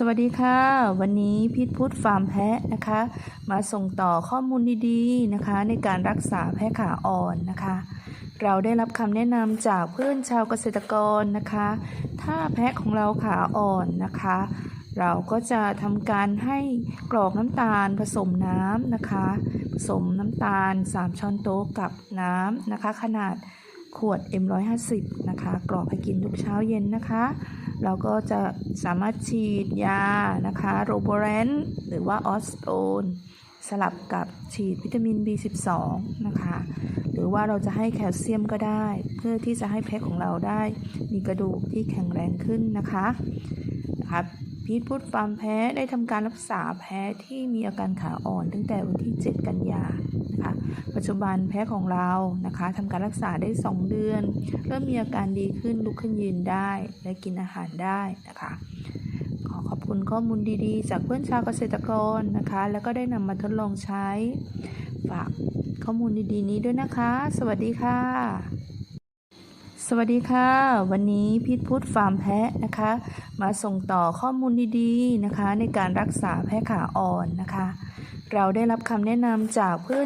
สวัสดีค่ะ วันนี้พีทพุทธฟาร์มแพะนะคะ มาส่งต่อข้อมูลดีๆนะคะ ในการรักษาแพะขาอ่อนนะคะ เราได้รับคำแนะนำจากเพื่อนชาวเกษตรกรนะคะ ถ้าแพะของเราขาอ่อนนะคะ เราก็จะทำการให้กรอกน้ำตาลผสมน้ำนะคะ ผสมน้ำตาล 3 ช้อนโต๊ะกับน้ำนะคะ ขนาดขวด M150 นะคะ กรอกให้กินทุกเช้าเย็นนะคะ เราก็จะสามารถฉีดยานะคะโรโบแรนหรือว่าออสโตนสลับกับฉีดวิตามิน B12 นะคะ หรือว่าเราจะให้แคลเซียมก็ได้ เพื่อที่จะให้แพะของเราได้ มีกระดูกที่แข็งแรงขึ้นนะคะนะคะพีทพุทธฟาร์มแพ้ได้ทำการรักษาแพ้ที่มีอาการขาอ่อนตั้งแต่วันที่ 7 กันยานะคะ ปัจจุบันแพ้ของเรานะคะทำการรักษาได้ 2 เดือน เริ่มมีอาการดีขึ้นลุกขึ้นยืนได้และกินอาหารได้นะคะ ขอขอบคุณข้อมูลดีๆ จากเพื่อนชาวเกษตรกรนะคะ แล้วก็ได้นำมาทดลองใช้ ฝากข้อมูลดีๆ นี้ด้วยนะคะ สวัสดีค่ะ สวัสดีค่ะ วันนี้พีทพุทธฟาร์มแพะนะคะ มาส่งต่อข้อมูลดีๆนะคะ ในการรักษาแพะขาอ่อนนะคะ เราได้รับคำแนะนำจากเพื่อน